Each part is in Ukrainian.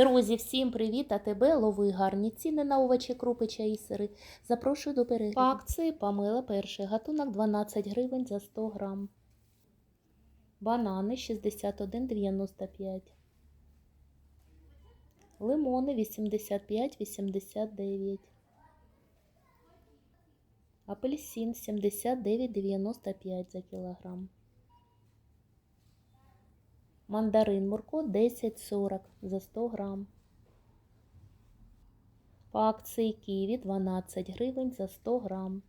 Друзі, всім привіт! А тебе лови гарні ціни на овочі, крупи, чаї, сири. Запрошую до перегляду. По акції помила перший гатунок 12 гривень за 100 грам. Банани 61,95. Лимони 85,89. Апельсин 79,95 за кілограм. Мандарин Мурко 10,40 за 100 грам. По акції Києві 12 гривень за 100 грам.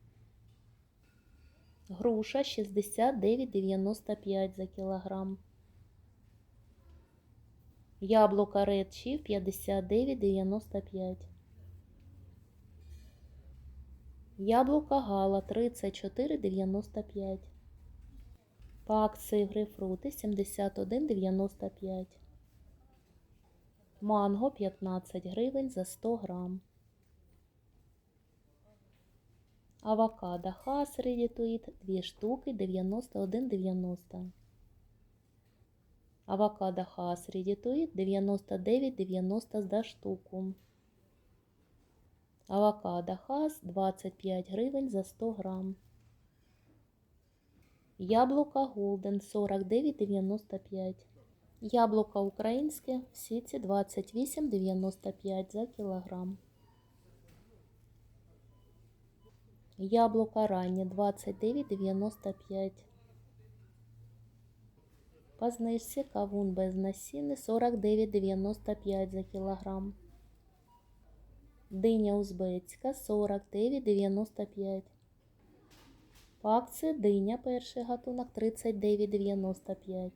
Груша 69,95 за кілограм. Яблука Red Chief 59,95. Яблука Гала 34,95. По акції грейпфрути 71,95. Манго 15 гривень за 100 грам. Авокадо Хас Редітуїт 2 штуки 91,90. Авокадо Хас Редітуїт 99,90 за штуку. Авокадо Хас 25 гривень за 100 грам. Яблука Голден 49,95. Яблука українське в сіці 28,95 за кілограм. Яблука ранні 29,95. По кавун без насіння 49,95 за кілограм. Диня узбецька 49,95. По акції диня перший гатунок 39,95.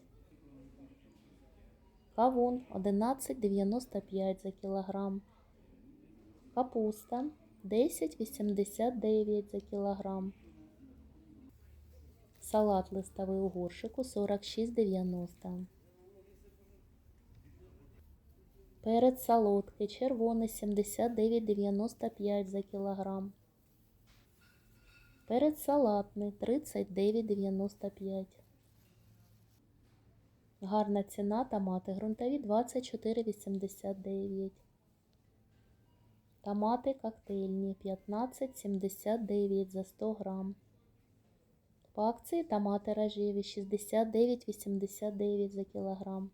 Кавун 11,95 за кілограм. Капуста 10,89 за кілограм. Салат листовий у горшику 46,90. Перець солодкий червоний 79,95 за кілограм. Перець салатний 39,95. Гарна ціна томати ґрунтові 24,89. Томати коктейльні 15,79 за 100 грам. По акції томати рожеві 69,89 за кілограм.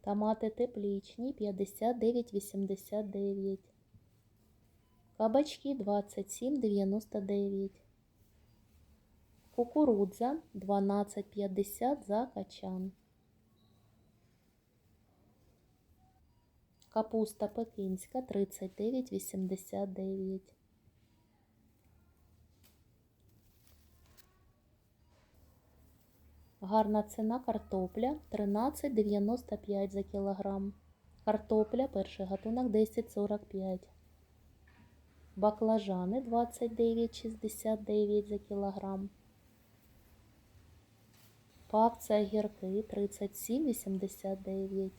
Томати теплічні 59,89. Кабачки 27,99. Кукурудза 12,50 за качан. Капуста пекінська 39,89. Гарна ціна картопля 13,95 за кілограм. Картопля перший гатунок 10,45. Баклажани 29,69 за кілограм. По акції огірки 37,89.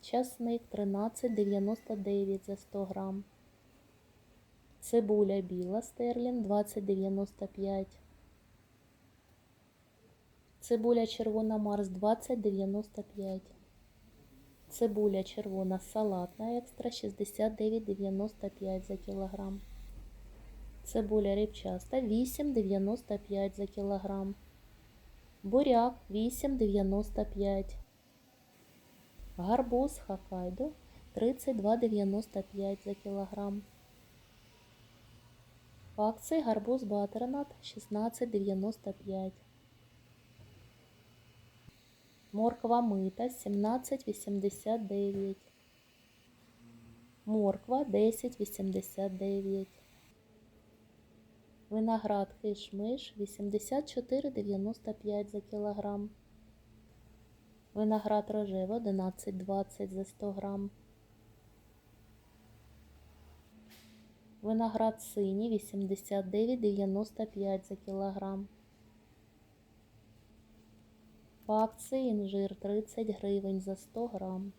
Часник 13,99 за 100 грам. Цибуля біла стерлін 20,95. Цибуля червона Марс 20,95. Цибуля червона салатна екстра 69,95 за кілограм. Цибуля рибчаста 8,95 за кілограм. Буряк 8,95. Гарбуз Хоккайдо 32,95 за кілограм. По акції гарбуз Батернат 16,95. Морква мита 17,89. Морква 10,89. Виноград кишмиш 84,95 за кілограм. Виноград рожево 11,20 за 100 грам. Виноград синій 89,95 за кілограм. По акції інжир 30 гривень за 100 грам.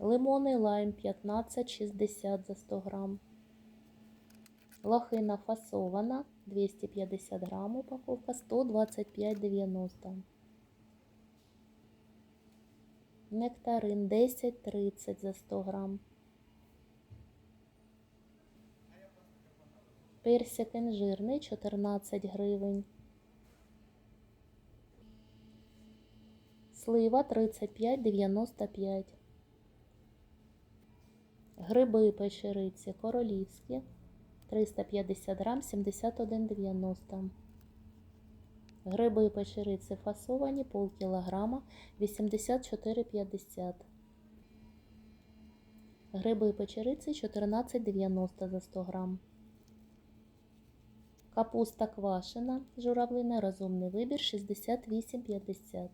Лимонний лайм 15,60 за 100 грам. Лохина фасована 250 грам упаковка 125,90. Нектарин 10-30 за 100 грам. Персик інжирний 14 гривень. Слива 35,95. Гриби печериці королівські 350 грам 71,90. Гриби печериці фасовані пол кілограма 84,50. Гриби печериці 14,90 за 100 грам. Капуста квашена, журавлина, розумний вибір 68,50.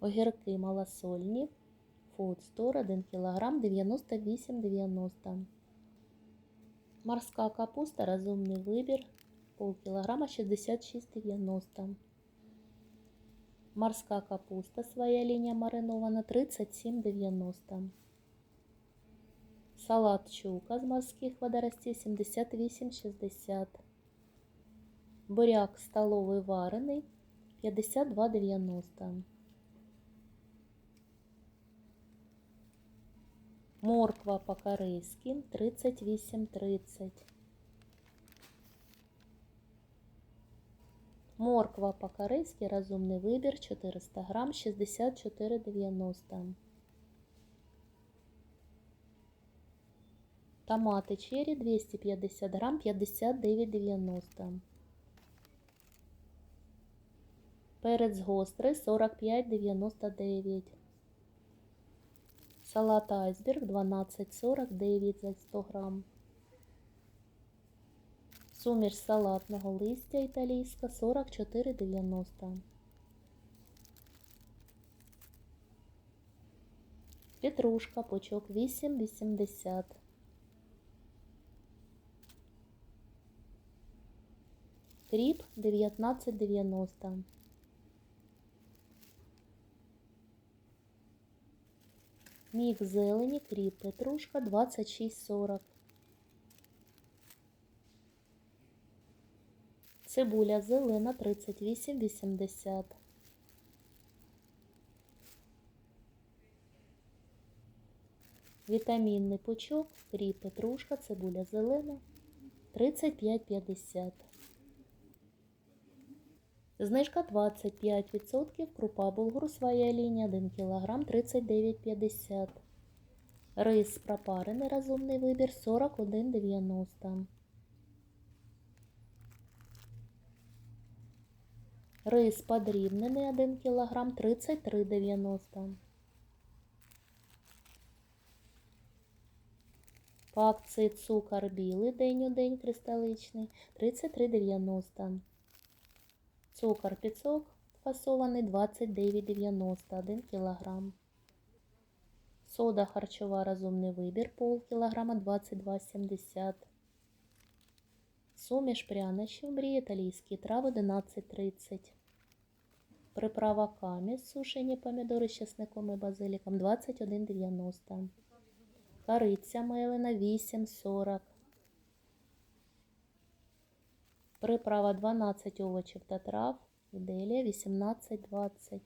Огірки малосольні, Food Store 1 кг 98,90. Морська капуста, розумний вибір, пол кілограма 66,90. Морська капуста, своя лінія маринована 37,90. Салат чука з морських водоростей 78,60. Буряк столовий варений 52,90. Морква по-корейськи 38,30. Морква по-корейськи розумний вибір 400 грам 64,90. Томати черри 250 грам 59,90. Перець гострий 45,99. Салат айсберг 12,49 за 100 грам. Суміш салатного листя італійська 44,90. Петрушка пучок 8,80. Кріп 19,90. Мікс зелені, кріп, петрушка 26,40. Цибуля зелена 38,80. Вітамінний пучок, кріп, петрушка, цибуля зелена 35,50. Знижка 25%, крупа булгур своя лінія 1 кг 39,50. Рис пропарений розумний вибір 41,90. Рис подрібнений 1 кг 33,90. По акції цукор білий день у день кристаличний 33,90. Цукор піцок фасований 29,90 1 кг. Сода харчова розумний вибір пол кілограма 22,70. Суміш прянощів мрії італійські трави 11,30. Приправа каміс, сушені помідори з чесником і базиліком 21,90. Кориця мелена 8,40. Приправа 12 овочів та трав. Іделія 18,20.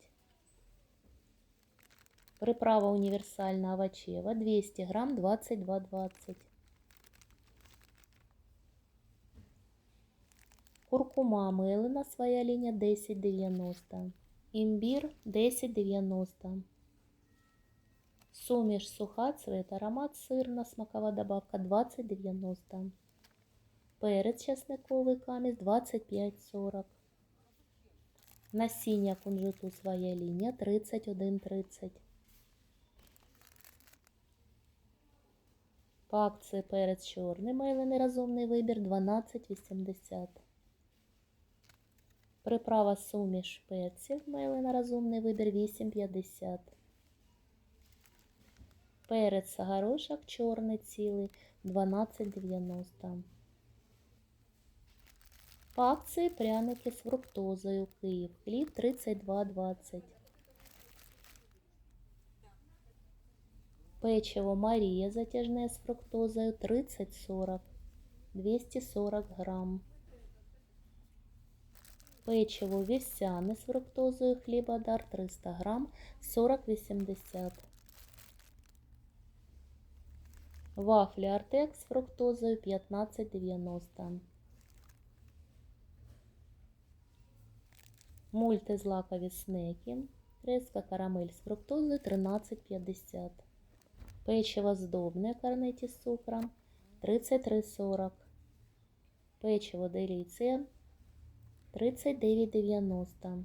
Приправа універсальна овочева 200 грам 22,20. Куркума мелена своя лінія 10,90. Імбір 10,90. Суміш суха, цвет, аромат, сирна, смакова добавка 20,90. Перець чесниковий камість 25,40. Насіння кунжуту своя лінія 31,30. По акції перець чорний мелений розумний вибір 12,80. Приправа суміш перців мелена розумний вибір 8,50. Перець горошок чорний цілий 12,90. По акції пряники з фруктозою Київ. Хліб 32,20. Печиво Марія затяжне з фруктозою 30,40. 240 грам. Печиво вівсяне з фруктозою хлібодар 300 грам 40,80. Вафлі Артек з фруктозою 15,90. Мультизлакові снеки. Треска карамель з фруктозою 13,50. Печиво здобне корнеті з цукром 33,40. Печиво деліція 39,90.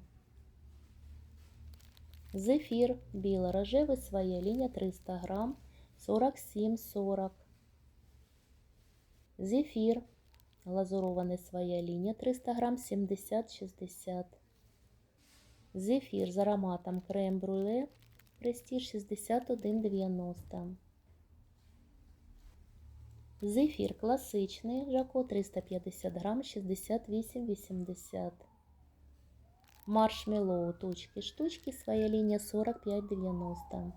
Зефір біло-рожевий своя лінія 300 грам 47,40. Зефір глазурований своя лінія 300 грам 70,60. Зефір з ароматом крем-брюле Престиж 61,90. Зефір класичний Жако 350 грам 68,80. Маршмеллоу точки штучки своя лінія 45,90.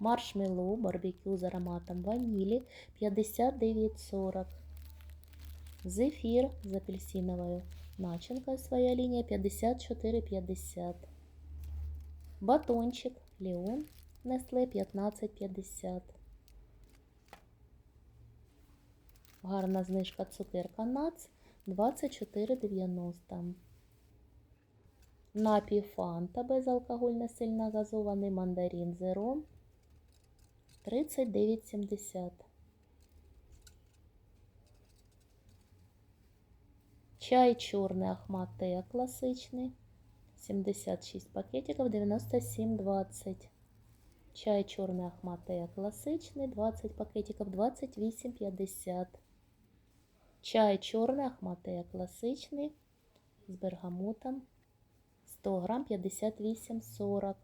Маршмеллоу барбекю з ароматом ванілі 59,40. Зефір з апельсиновою начинкою своя лінія 54,50. Батончик Леон Nestle 15,50. Гарна знижка цукерка Нац 24,90. Напій Фанта безалкогольний сильно газований мандарин Зеро 39,70. Чай чорний Ахмате класичний 76 пакетиков 97,20. Чай чорний Ахмате класичний 20 пакетиков 28,50. Чай чорний Ахмате класичний з бергамотом 100 грам 58,40.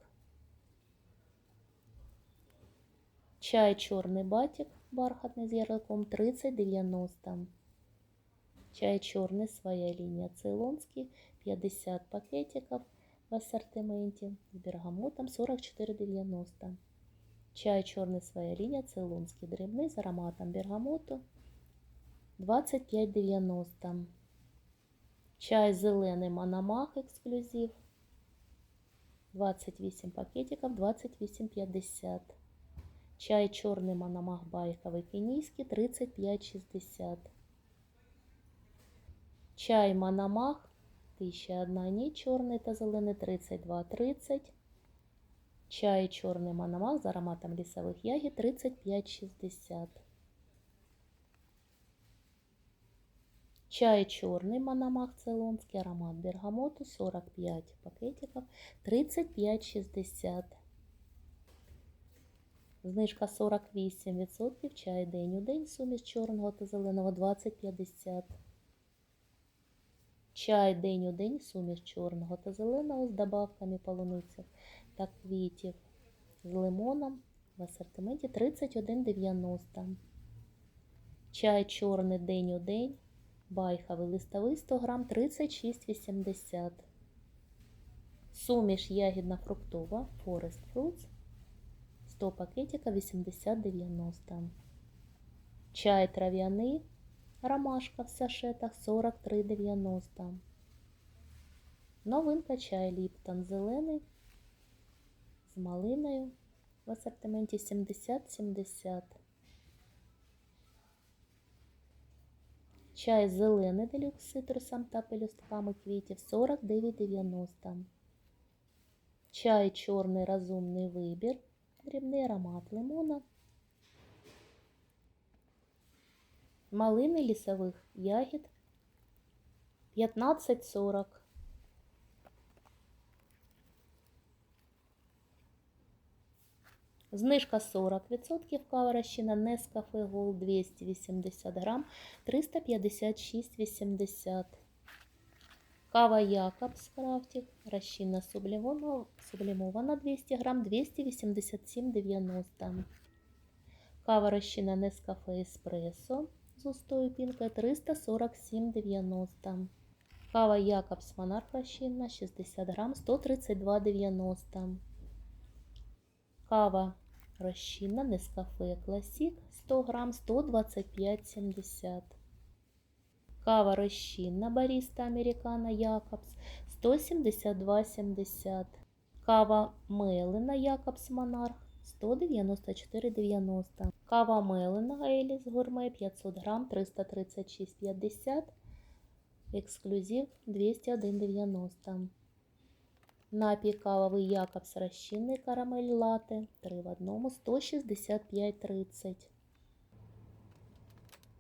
Чай чорний батик бархатний з ярликом 30,90. Чай черный, своя линия цейлонский, 50 пакетиков в ассортименте с бергамотом 44,90. Чай черный, своя линия цейлонский, дрібний з ароматом бергамоту 25,90. Чай зелений Мономах ексклюзив 28 пакетиков 28,50. Чай чорний Мономах байковий кенійський 35,60. Чай Манамах 1001 ніч чорний та зелений 32,30. Чай чорний Манамах з ароматом лісових ягід 35,60. Чай чорний Манамах цейлонський, аромат бергамоту 45 пакетиків 35,60. Знижка 48%. Чай день у день, суміш чорного та зеленого 20,50. Чай день у день, суміш чорного та зеленого з добавками полуниців та квітів з лимоном в асортименті 31,90. Чай чорний день у день, байховий листовий 100 грам 36,80. Суміш ягідна фруктова Forest Fruits 100 пакетика 80,90. Чай трав'яний Ромашка в сашетах 43,90. Новинка чай Ліптон зелений з малиною в асортименті 70-70. Чай зелений делюкс з цитрусом та пелюстками квітів 49,90. Чай чорний розумний вибір. Дрібний аромат лимона малини лісових ягід 15,40. Знижка 40%, кава Nescafe Gold 280 грам 356,80. Кава Якобс Крафтик, розчина сублімована 200 грам 287,90. Кава розчина Nescafe Espresso з густою пінкою 347,90. Кава Якобс Монарх розчинна 60 грам 132,90. Кава розчинна Nescafe Classic 100 грам 125,70. Кава розчинна Баріста Американо Якобс 172,70. Кава мелена Якобс Монарх 194,90. Кава мелена Еліс Гурме 500 грам 336,50. Ексклюзив 201,90. Напій кавовий Якобс розчинний карамель лате 3 в одному 165,30.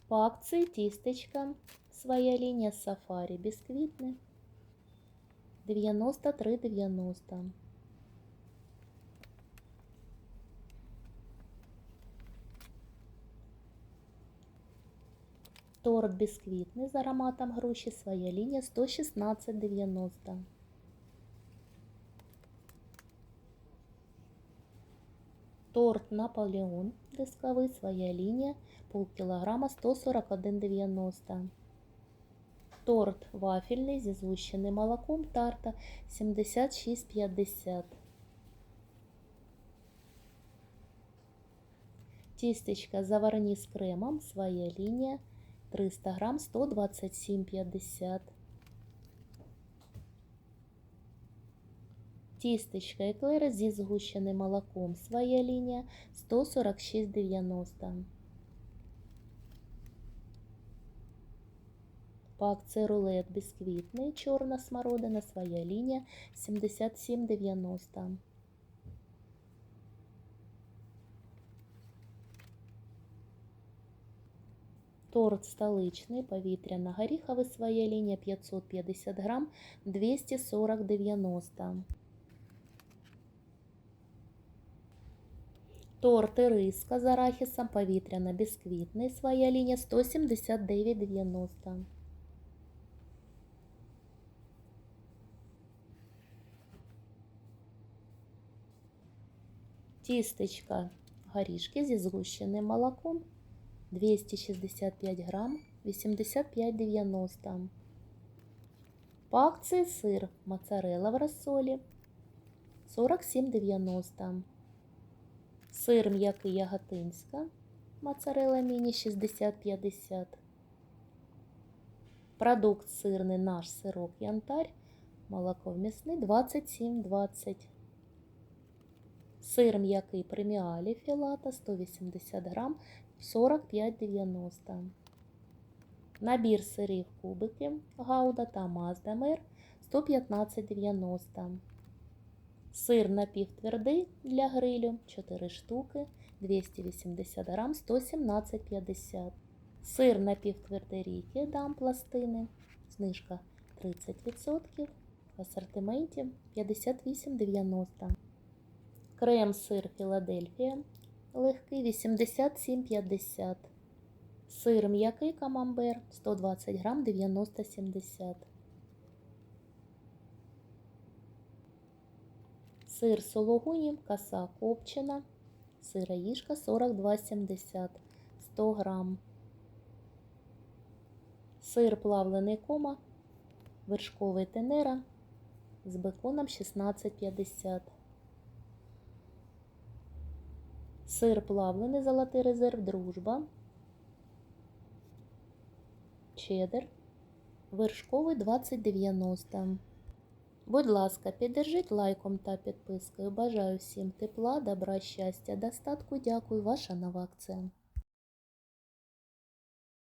По акції тістечка своя лінія сафарі бісквітне 93,90. Торт бісквітний з ароматом груші своя лінія 116,90. Торт Наполеон дисковий своя лінія полкілограма 141,90. Торт вафельний зі згущеним молоком тарта 76,50. Тістечка заварні з кремом своя лінія 300 грам 127,50. Тістечка еклери зі згущеним молоком своя лінія 146,90. По акції рулет бісквітний, чорна смородина, своя лінія 77,90. Торт столичний, повітряно-горіховий, своя лінія 550 грам 240,90. Торт риска з арахісом повітряно-бісквітний, своя лінія 179,90. Тістечка горішки зі згущеним молоком 265 грам 85,90. По акції сир моцарелла в розсолі 47,90. Сир м'який яготинська моцарелла міні 60,50. Продукт сирний наш сирок янтарь. Молоко м'ясний 27,20. Сир м'який преміалі філата 180 грам 45,90. Набір сирів кубики Гауда та Мазда Мер 115,90. Сир напівтвердий для грилю 4 штуки 280 грам 117,50. Сир напівтвердий ріки дам пластини. Знижка 30%. В асортименті 58,90. Крем сир Філадельфія легкий 87,50. Сир м'який камамбер 120 грам 90,70. Сир сологуні, коса копчена, сироїжка 42,70 100 грам. Сир плавлений кома, вершковий тенера з беконом 16,50. Сир плавлений золотий резерв дружба. чедер, Вершковий 20,90. Будь ласка, піддержіть лайком та підпискою. Бажаю всім тепла, добра, щастя, достатку. Дякую, ваша нова акція.